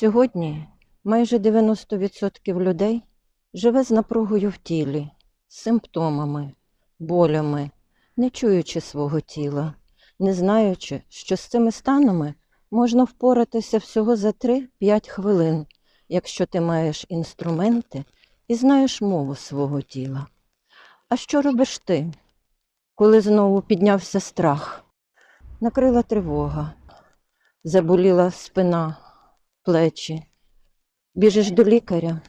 Сьогодні майже 90% людей живе з напругою в тілі, симптомами, болями, не чуючи свого тіла, не знаючи, що з цими станами можна впоратися всього за 3-5 хвилин, якщо ти маєш інструменти і знаєш мову свого тіла. А що робиш ти, коли знову піднявся страх? Накрила тривога, заболіла спина, плечі. Біжиш до лікаря,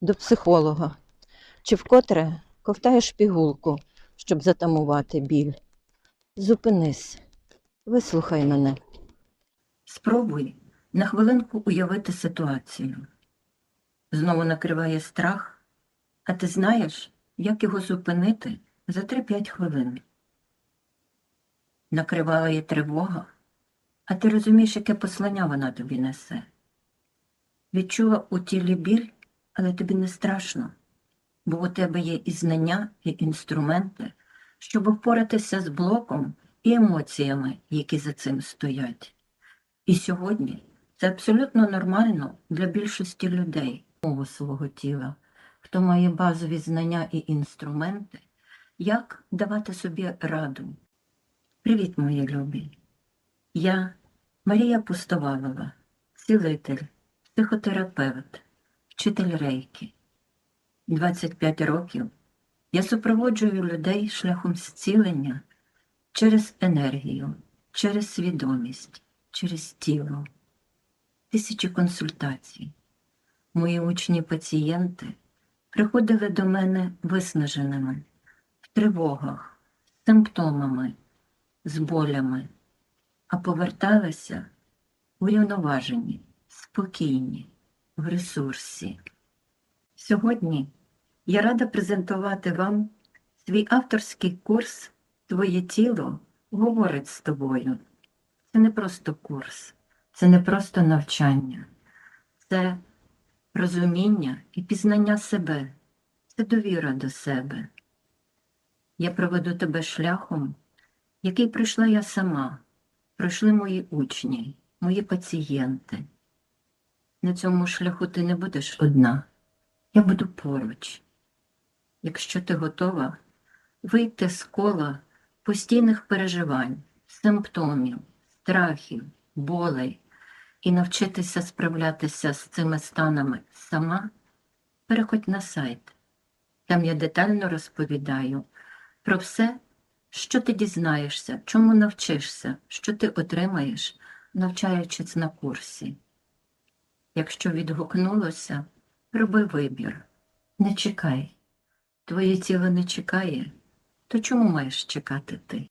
до психолога, чи вкотре ковтаєш пігулку, щоб затамувати біль. Зупинись, вислухай мене. Спробуй на хвилинку уявити ситуацію. Знову накриває страх, а ти знаєш, як його зупинити за 3-5 хвилин. Накриває тривога, а ти розумієш, яке послання вона тобі несе. Відчула у тілі біль, але тобі не страшно, бо у тебе є і знання, і інструменти, щоб впоратися з блоком і емоціями, які за цим стоять. І сьогодні це абсолютно нормально для більшості людей мову свого тіла, хто має базові знання і інструменти, як давати собі раду. Привіт, мої любі! Я Марія Пустовалова, цілитель, психотерапевт, вчитель рейки. 25 років я супроводжую людей шляхом зцілення через енергію, через свідомість через тіло, тисячі консультацій. Мої учні пацієнти приходили до мене виснаженими, в тривогах, з симптомами, з болями, а поверталися урівноважені, спокійні, в ресурсі. Сьогодні я рада презентувати вам свій авторський курс Твоє тіло говорить з тобою. Це не просто курс, це не просто навчання, це розуміння і пізнання себе, це довіра до себе. Я проведу тебе шляхом, який пройшла я сама, пройшли мої учні, мої пацієнти. На цьому шляху ти не будеш одна, я буду поруч. Якщо ти готова вийти з кола постійних переживань, симптомів, страхів, болей і навчитися справлятися з цими станами сама, переходь на сайт. Там я детально розповідаю про все, що ти дізнаєшся, чому навчишся, що ти отримаєш, навчаючись на курсі. Якщо відгукнулося, роби вибір. Не чекай. Твоє тіло не чекає, то чому маєш чекати ти?